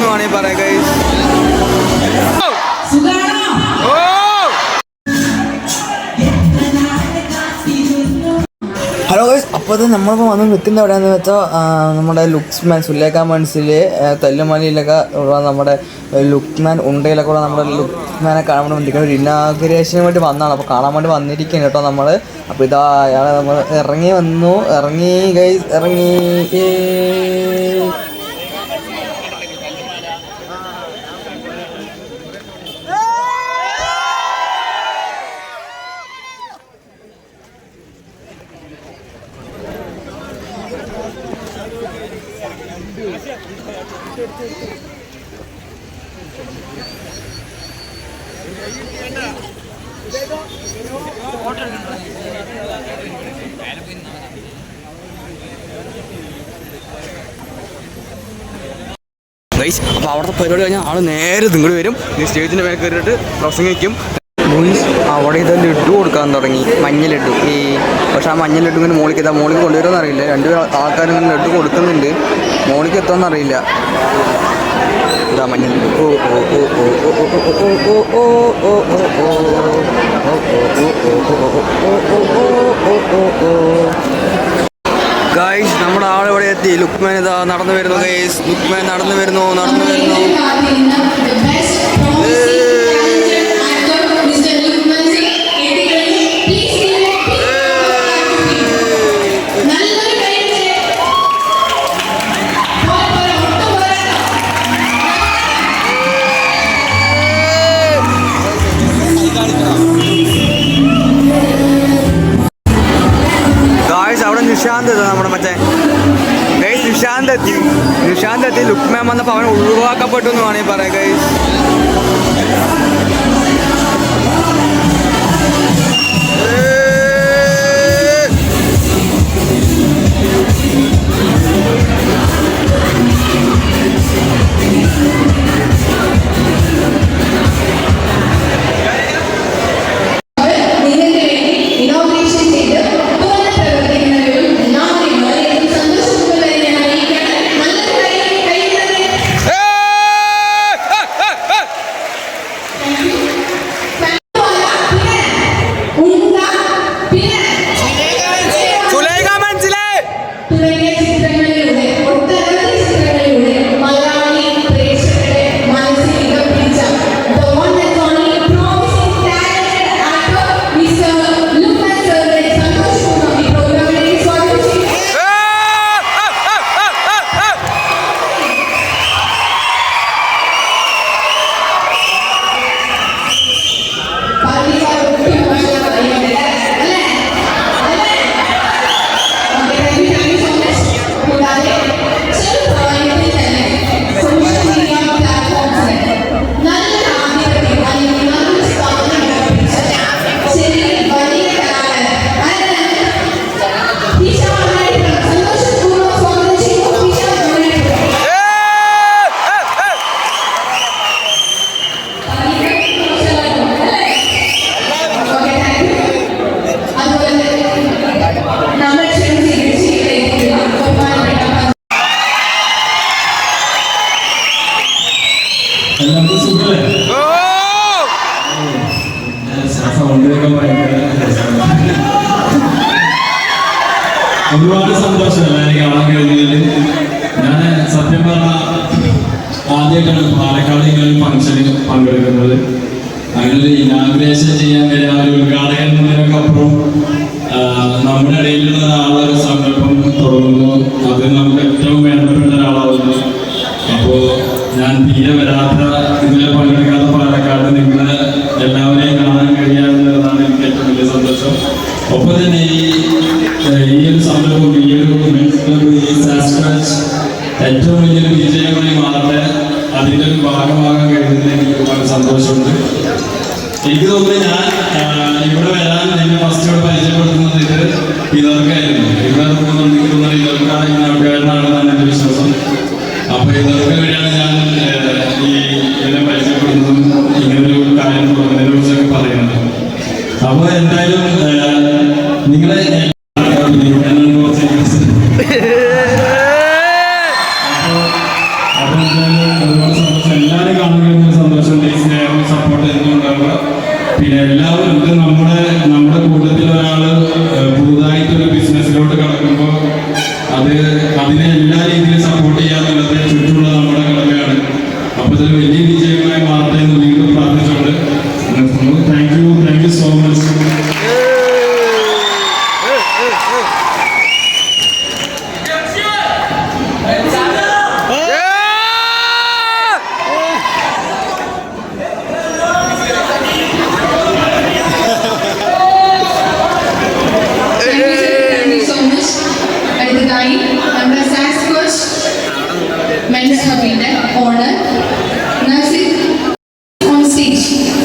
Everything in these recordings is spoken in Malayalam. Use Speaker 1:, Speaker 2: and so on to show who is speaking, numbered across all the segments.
Speaker 1: എന്ന് വേണമെങ്കിൽ പറയാം ഹലോ ഗൈസ് അപ്പോൾ ഇത് നമ്മളിപ്പോൾ വന്ന് നിൽക്കുന്ന എവിടെയാന്ന് വെച്ചാൽ നമ്മുടെ ലുക്സ്മാൻ സുല്ലേഖ മനസ്സിൽ തല്ലുമലയിലൊക്കെ ഉള്ള നമ്മുടെ ലുക്മാൻ ഉണ്ടയിലൊക്കെ ഉള്ള നമ്മുടെ ലുക്മാനെ കാണാൻ വേണ്ടി ഒരു ഇനാഗ്രേഷന് വേണ്ടി വന്നതാണ്. അപ്പോൾ കാണാൻ വേണ്ടി വന്നിരിക്കുകയാണ് കേട്ടോ നമ്മൾ അപ്പോൾ ഇതാ അയാളെ നമ്മൾ ഇറങ്ങി വന്നു. ഇറങ്ങി ഗൈസ് ഇറങ്ങി. ഗൈസ് അപ്പോൾ അവിടുത്തെ പരിപാടി കഴിഞ്ഞാൽ ആൾ നേരെ ഇങ്ങോട്ട് വരും. ഈ സ്റ്റേജിന്റെ മേലെ കയറിയിട്ട് പ്രസംഗിക്കും. ഗൈസ് അവിടെ ഇത് ലഡു കൊടുക്കാൻ തുടങ്ങി. മഞ്ഞ ലഡു ഈ പക്ഷെ ആ മഞ്ഞ ലഡു ഇങ്ങനെ മോളിക്ക് എത്താൻ മോളിക്ക് കൊണ്ടുവരുമെന്ന് അറിയില്ല. രണ്ട് ഇങ്ങനെ ലഡു കൊടുക്കുന്നുണ്ട്. മോളിക്ക് എത്തുമെന്ന് അറിയില്ല. ഇതാ മഞ്ഞ ഓ ഓ ഓ ഓ ഓ ഓ ഗൈസ് നമ്മുടെ ആളിവിടെ എത്തി ലുക്മാൻ ഇതാ നടന്നു വരുന്നു ഗൈസ് ലുക്മാൻ നടന്നു വരുന്നു നടന്നു വരുന്നു വിശാന്തത നമ്മുടെ മറ്റേ ഗൈസ് വിശാന്തത്തി വിശാന്തത്തി ലുക്മാൻ വന്നപ്പോൾ അവൻ ഒഴിവാക്കപ്പെട്ടു എന്ന് വേണമെങ്കിൽ പറയാം ഗൈസ്
Speaker 2: തീരെ വരാത്ത ഇന്നലെ പാലക്കാട് നിങ്ങളെ എല്ലാവരെയും കാണാൻ കഴിയാവുന്നതാണ് എനിക്ക് സന്തോഷം. ഒപ്പം തന്നെ ഈ ഈ ഒരു ഈ ഒരു ഏറ്റവും വിജയമായി മാറട്ടെ. അതിന്റെ ഭാഗമാകാൻ കഴിയുന്നതിൽ സന്തോഷമുണ്ട്. എനിക്ക് ഞാൻ ഇവിടെ വരാൻ എന്നെ ഫസ്റ്റ് ഇവിടെ പരിചയപ്പെടുത്തുന്നത് ഇത് ഇവർക്കായിരുന്നു ഇതിൽ
Speaker 3: സപ്പോർട്ട് You.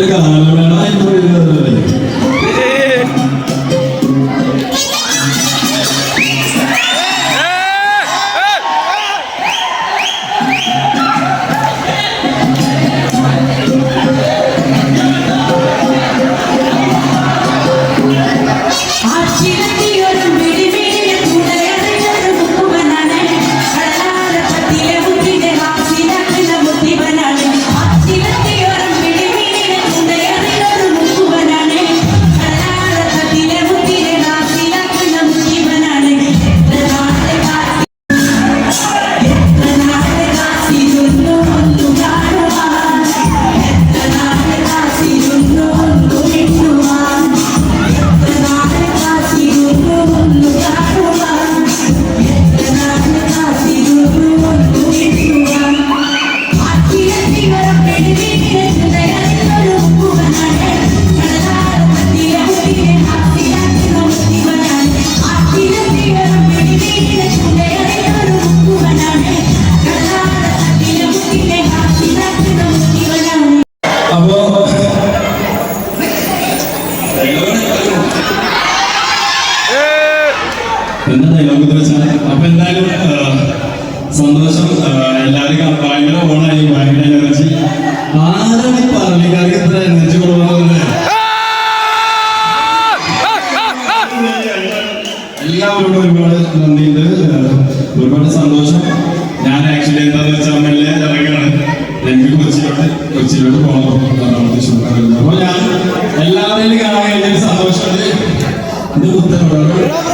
Speaker 3: Amerika'dan നന്ദി ഇത് ഒരുപാട് സന്തോഷം. ഞാൻ ആക്ച്വലി എന്താന്ന് വെച്ചാൽ മെല്ലെ ഇറങ്ങുകയാണ് എനിക്ക് കൊച്ചിയിലോട്ട് കൊച്ചിയിലോട്ട് പോകണം. അപ്പോൾ ഞാൻ എല്ലാവരെയും കാണാൻ എനിക്ക് സന്തോഷമുണ്ട്. ഇത്
Speaker 4: കുത്തനോടാണ്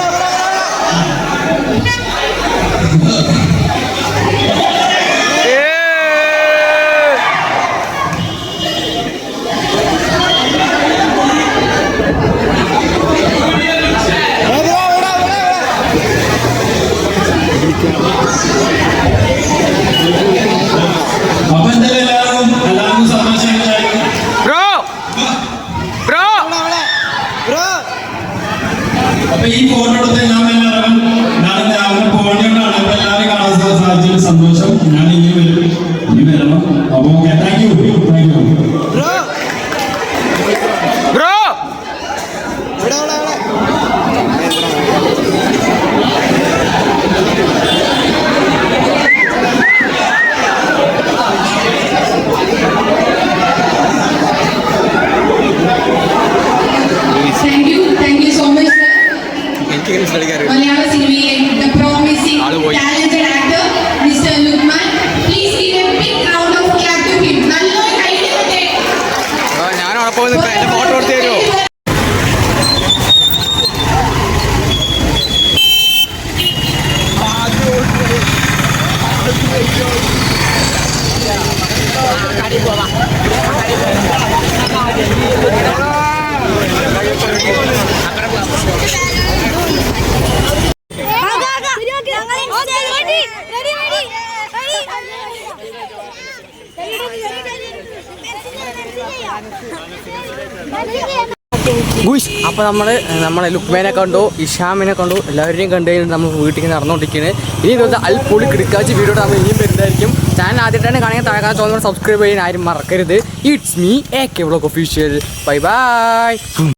Speaker 4: അപ്പോൾ നമ്മൾ നമ്മളെ ലുക്മേനെ കണ്ടു ഇഷാമിനെ കണ്ടു എല്ലാവരെയും കണ്ടു കഴിഞ്ഞിട്ട് നമ്മൾ വീട്ടിൽ നടന്നുകൊണ്ടിരിക്കുന്നത് ഇനി ഇതുപോലത്തെ അൽപ്പൊളി കിടക്കാച്ച് വീഡിയോ നമ്മൾ ഇനിയും വരുന്നതായിരിക്കും. ചാനൽ ആദ്യമായിട്ടാണ് കാണുക താഴെ തോന്നുന്ന സബ്സ്ക്രൈബ് ചെയ്യാൻ ആരും മറക്കരുത്. It's me A K official bye bye